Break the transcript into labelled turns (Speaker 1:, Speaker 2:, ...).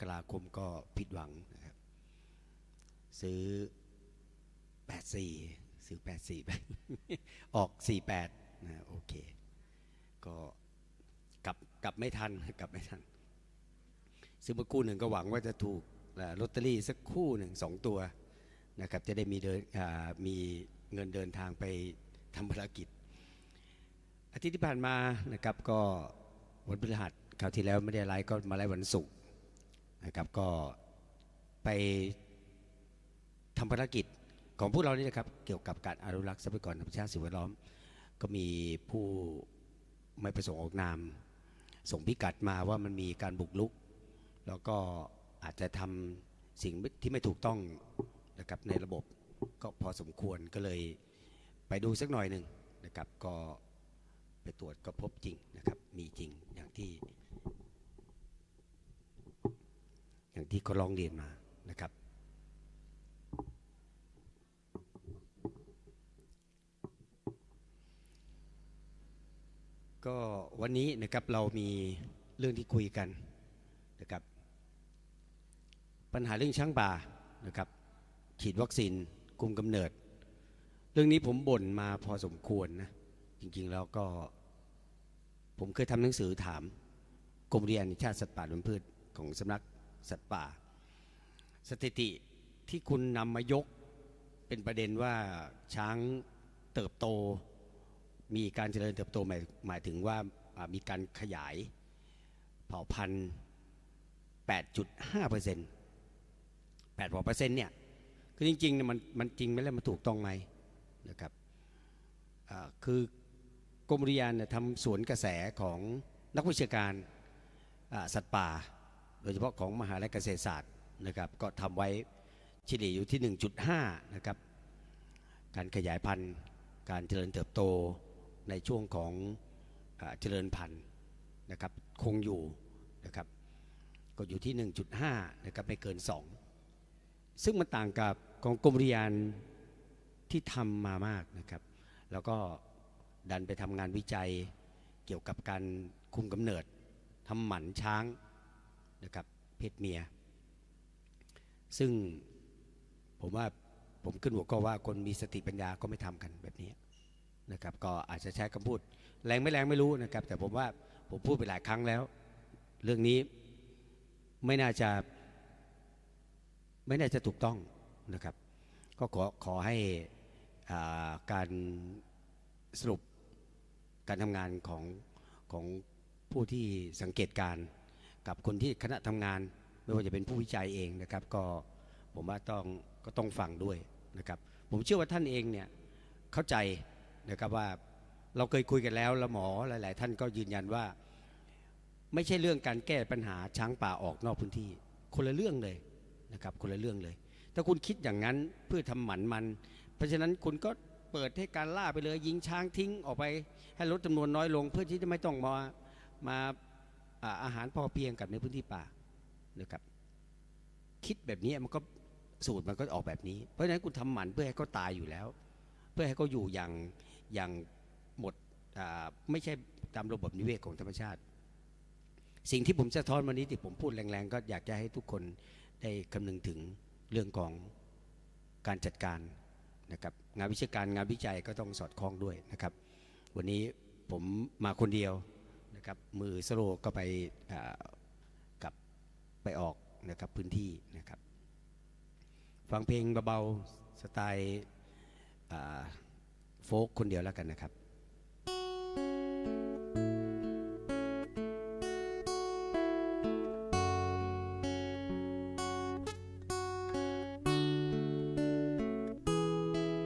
Speaker 1: กราคมก็ผิดหวังนะครับ ซื้อ 84 ซื้อ 84ไปออก 48นะโอเค ก็กลับกลับไม่ทันกลับไม่ทัน ซื้อมาคู่หนึ่งก็หวังว่าจะถูกลอตเตอรี่สักคู่หนึ่งสองตัวนะครับ จะได้มีเดินมีเงินเดินทางไปทำภารกิจ อาทิตย์ที่ผ่านมานะครับ ก็วันพฤหัสคราวที่แล้วไม่ได้ไลฟ์ก็มาไลฟ์วันศุกร์ นะครับก็ไปทำภารกิจของพวกเรานี่นะครับเกี่ยวกับการอนุรักษ์ทรัพยากรธรรมชาติสิ่งแวดล้อม ก็มีผู้ไม่ประสงค์ออกนาม ส่งพิกัดมาว่ามันมีการบุกรุก แล้วก็อาจจะทำสิ่งที่ไม่ถูกต้องนะครับในระบบก็พอสมควรก็เลยไปดูสักหน่อยหนึ่งนะครับก็ไปตรวจก็พบจริงนะครับมีจริงอย่างที่ อย่าง ที่เขาร้องเรียนมานะครับ ก็วันนี้นะครับเรามีเรื่องที่คุยกันนะครับ ปัญหาเรื่องช้างป่านะครับ ฉีดวัคซีนคุมกำเนิด เรื่องนี้ผมบ่นมาพอสมควรนะจริงๆแล้วก็ผมเคยทำหนังสือถามกรมเรียนชาติสัตว์ป่าและพืชของสำนัก สัตว์ป่า สถิติที่คุณนำมายกเป็นประเด็นว่าช้างเติบโต มีการเจริญเติบโตหมายหมายถึงว่ามีการขยายเผ่าพันธุ์ 8.5เปอร์เซ็นต์8กว่าเปอร์เซ็นต์เนี่ยคือจริงๆเนี่ยมันมันจริงไหมแล้วมันถูกต้องไหมนะครับคือกรมอุทยานเนี่ยทำสวนกระแสของนักวิชาการสัตว์ป่า โดยเฉพาะของมหาลัยเกษตรศาสตร์นะครับ ก็ทำไว้เฉลี่ยอยู่ที่ 1.5 นะครับ การขยายพันธุ์ การเจริญเติบโตในช่วงของอเจริญพันธุ์นะครับ คงอยู่นะครับ ก็อยู่ที่ 1.5 นะครับไม่เกิน 2 ซึ่งมันต่างกับของกรมอุทยานที่ทำมามากนะครับ แล้วก็ดันไปทำงานวิจัยเกี่ยวกับการคุมกำเนิดทำหมันช้าง นะครับเพศเมีย ซึ่งผมว่าผมขึ้นหัวก็ว่าคนมีสติปัญญาก็ไม่ทำกันแบบนี้นะครับก็อาจจะใช้คำพูด แรงไม่แรงไม่รู้นะครับ แต่ผมว่าผมพูดไปหลายครั้งแล้ว เรื่องนี้ไม่น่าจะไม่น่าจะถูกต้องนะครับ ก็ขอขอให้อ่าการสรุปการทำงานของของผู้ที่สังเกตการ กับคนที่คณะทำงาน ไม่ว่าจะเป็นผู้วิจัยเองนะครับ ก็ผมว่าต้องก็ต้องฟังด้วยนะครับ ผมเชื่อว่าท่านเองเนี่ยเข้าใจนะครับว่าเราเคยคุยกันแล้วแล้วหมอหลาย ๆ ท่านก็ยืนยันว่า ไม่ใช่เรื่องการแก้ปัญหาช้างป่าออกนอกพื้นที่ คนละเรื่องเลยนะครับคนละเรื่องเลย ถ้าคุณคิดอย่างนั้นเพื่อทำหมันมัน เพราะฉะนั้นคุณก็เปิดให้การล่าไปเลย ยิงช้างทิ้งออกไป ให้ลดจำนวนน้อยลง เพื่อที่จะไม่ต้องมามา อาหารพอเพียงกับในพื้นที่ป่านะครับ คิดแบบนี้มันก็สูตรมันก็ออกแบบนี้ เพราะฉะนั้นคุณทำหมันเพื่อให้เขาตายอยู่แล้ว เพื่อให้เขาอยู่อย่างอย่างหมดไม่ใช่ตามระบบนิเวศของธรรมชาติ สิ่งที่ผมจะท้อนวันนี้ที่ผมพูดแรงๆ ก็อยากจะให้ทุกคนได้คำนึงถึงเรื่องของการจัดการนะครับงานวิชาการงานวิจัยก็ต้องสอดคล้องด้วยนะครับ วันนี้ผมมาคนเดียว นะครับมือสโลก็ไปกับไปออกนะครับพื้นที่นะครับ ฟังเพลงเบาๆสไตล์โฟกคนเดียวแล้วกันนะครับ